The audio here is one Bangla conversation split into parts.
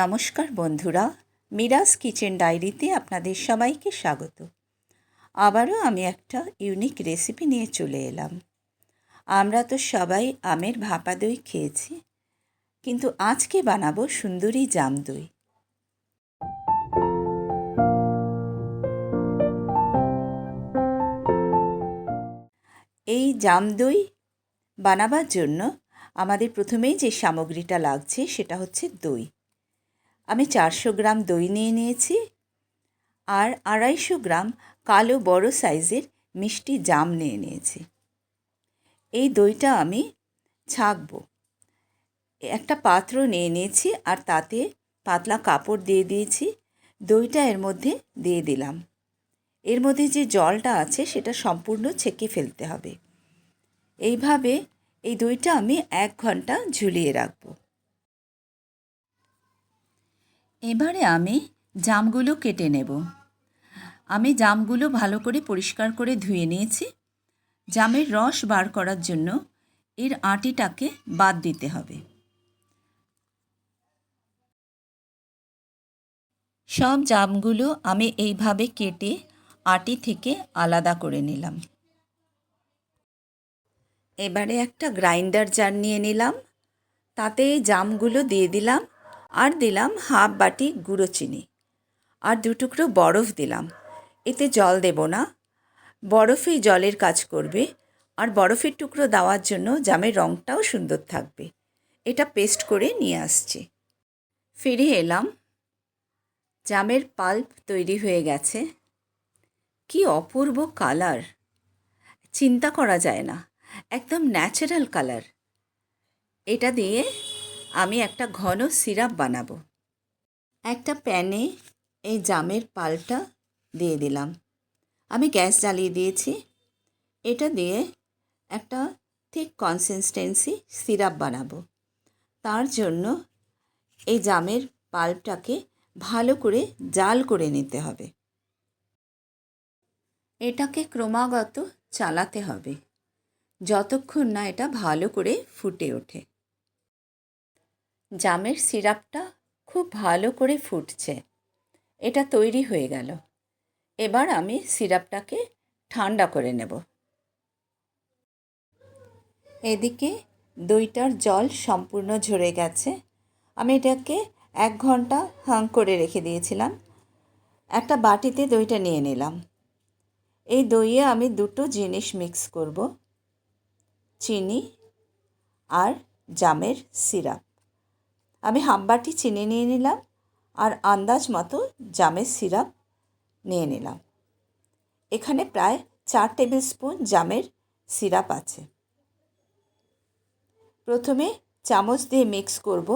নমস্কার বন্ধুরা, মিরাজ কিচেন ডায়েরিতে আপনাদের সবাইকে স্বাগত। আবারও আমি একটা ইউনিক রেসিপি নিয়ে চলে এলাম। আমরা তো সবাই আমের ভাপা দই খেয়েছি, কিন্তু আজকে বানাবো সুন্দরী জাম দই। এই জাম দই বানাবার জন্য আমাদের প্রথমেই যে সামগ্রীটা লাগছে সেটা হচ্ছে দই। আমি চারশো গ্রাম দই নিয়ে নিয়েছি আর আড়াইশো গ্রাম কালো বড় সাইজের মিষ্টি জাম নিয়ে নিয়েছি। এই দইটা আমি ছাঁকবো। একটা পাত্র নিয়ে নিয়েছি আর তাতে পাতলা কাপড় দিয়ে দিয়েছি। দইটা এর মধ্যে দিয়ে দিলাম। এর মধ্যে যে জলটা আছে সেটা সম্পূর্ণ ছেঁকে ফেলতে হবে। এইভাবে এই দইটা আমি এক ঘণ্টা ঝুলিয়ে রাখব। এবারে আমি জামগুলো কেটে নেব। আমি জামগুলো ভালো করে পরিষ্কার করে ধুয়ে নিয়েছি। জামের রস বার করার জন্য এর আটিটাকে বাদ দিতে হবে। সব জামগুলো আমি এইভাবে কেটে আটি থেকে আলাদা করে নিলাম। এবারে একটা গ্রাইন্ডার জার নিয়ে নিলাম। তাতে জামগুলো দিয়ে দিলাম। আর দিলাম হাফ বাটি গুঁড়ো চিনি। আর দু টুকরো বরফ দিলাম। এতে জল দেব না। বরফেই জলের কাজ করবে। আর বরফের টুকরো দেওয়ার জন্য জামের রঙটাও সুন্দর থাকবে। এটা পেস্ট করে নিয়ে আসছি। ফিরে এলাম। জামের পাল্প তৈরি হয়ে গেছে। কি অপূর্ব কালার! চিন্তা করা যায় না। একদম ন্যাচারাল কালার। এটা দিয়ে আমি একটা ঘন সিরাপ বানাবো। একটা প্যানে এই জামের পালটা দিয়ে দিলাম। আমি গ্যাস জ্বালিয়ে দিয়েছি। এটা দিয়ে একটা ঠিক কনসিস্টেন্সি সিরাপ বানাবো। তার জন্য এই জামের পাল্পটাকে ভালো করে জাল করে নিতে হবে। এটাকে ক্রমাগত চালাতে হবে। যতক্ষণ না এটা ভালো করে ফুটে ওঠে। জামের সিরাপটা খুব ভালো করে ফুটছে। এটা তৈরি হয়ে গেল। এবার আমি সিরাপটাকে ঠান্ডা করে নেব। এদিকে দইটার জল সম্পূর্ণ ঝরে গেছে। আমি এটাকে এক ঘণ্টা হাং করে রেখে দিয়েছিলাম। একটা বাটিতে দইটা নিয়ে নিলাম। এই দইয়ে আমি দুটো জিনিস মিক্স করব। চিনি আর জামের সিরাপ। আমি হামবাটি চিনি নিয়ে নিলাম আর আন্দাজ মতো জামের সিরাপ নিয়ে নিলাম। এখানে প্রায় চার টেবিল স্পুন জামের সিরাপ আছে। প্রথমে চামচ দিয়ে মিক্স করব,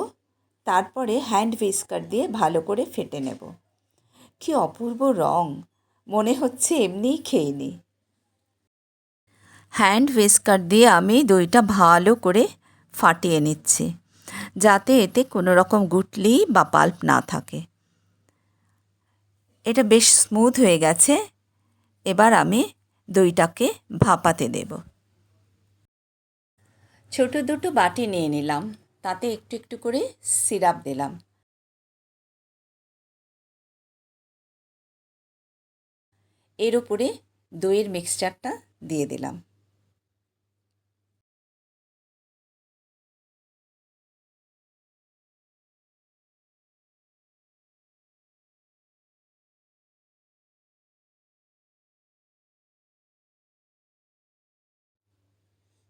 তারপরে হ্যান্ড হুইস্কার দিয়ে ভালো করে ফেটে নেব। কি অপূর্ব রং! মনে হচ্ছে এমনিই খেয়ে নিই হ্যান্ড হুইস্কার দিয়ে আমি দইটা ভালো করে ফাটিয়ে নিচ্ছি। যাতে এতে কোনো রকম গুটলি বা পাল্প না থাকে। এটা বেশ স্মুথ হয়ে গেছে। এবার আমি দইটাকে ভাপাতে দেব। ছোট দুটো বাটি নিয়ে নিলাম। তাতে একটু একটু করে সিরাপ দিলাম। এর উপরে দইয়ের মিক্সচারটা দিয়ে দিলাম।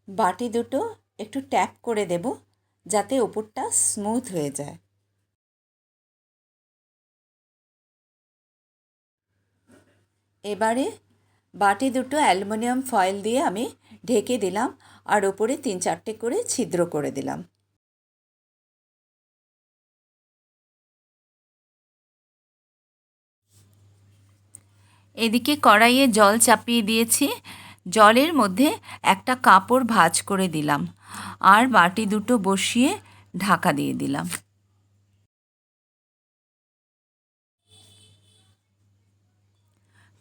বাটি দুটো একটু ট্যাপ করে দেব যাতে ওপরটা স্মুথ হয়ে যায়। এবারে বাটি দুটো অ্যালুমিনিয়াম ফয়েল দিয়ে আমি ঢেকে দিলাম আর ওপরে তিন চারটে করে ছিদ্র করে দিলাম। এদিকে কড়াইয়ে জল চাপিয়ে দিয়েছি। জলের মধ্যে একটা কাপড় ভাজ করে দিলাম আর বাটি দুটো বসিয়ে ঢাকা দিয়ে দিলাম।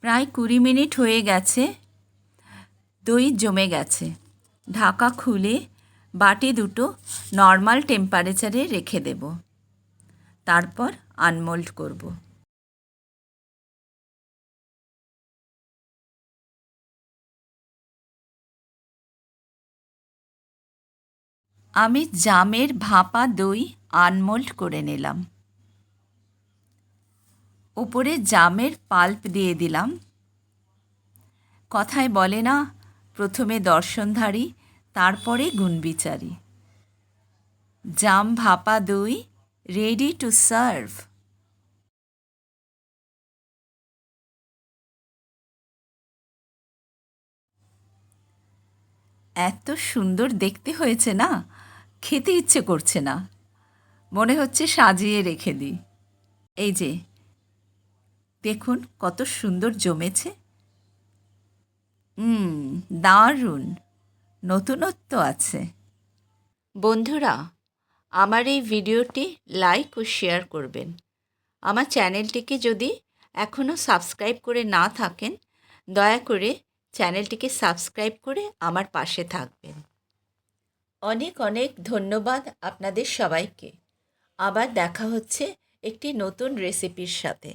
প্রায় কুড়ি মিনিট হয়ে গেছে, দই জমে গেছে। ঢাকা খুলে বাটি দুটো নর্মাল টেম্পারেচারে রেখে দেব। তারপর আনমোল্ড করব। আমি জামের ভাপা দই আনমোল্ড করে নিলাম। উপরে জামের পাল্প দিয়ে দিলাম। কথায় বলে না, প্রথমে দর্শনধারী, তারপরে গুণবিচারী। জাম, ভাপা, দই রেডি টু সার্ভ এত সুন্দর দেখতে হয়েছে না? খেতে ইচ্ছে করছে না। মনে হচ্ছে সাজিয়ে রেখে দিই। এই যে, দেখুন কত সুন্দর জমেছে। হুম দারুণ, নতুনত্ব আছে। বন্ধুরা, আমার এই ভিডিওটি লাইক ও শেয়ার করবেন। আমার চ্যানেলটিকে যদি এখনও সাবস্ক্রাইব করে না থাকেন, দয়া করে চ্যানেলটিকে সাবস্ক্রাইব করে আমার পাশে থাকবেন। অনেক অনেক ধন্যবাদ আপনাদের সবাইকে। আবার দেখা হচ্ছে একটি নতুন রেসিপির সাথে।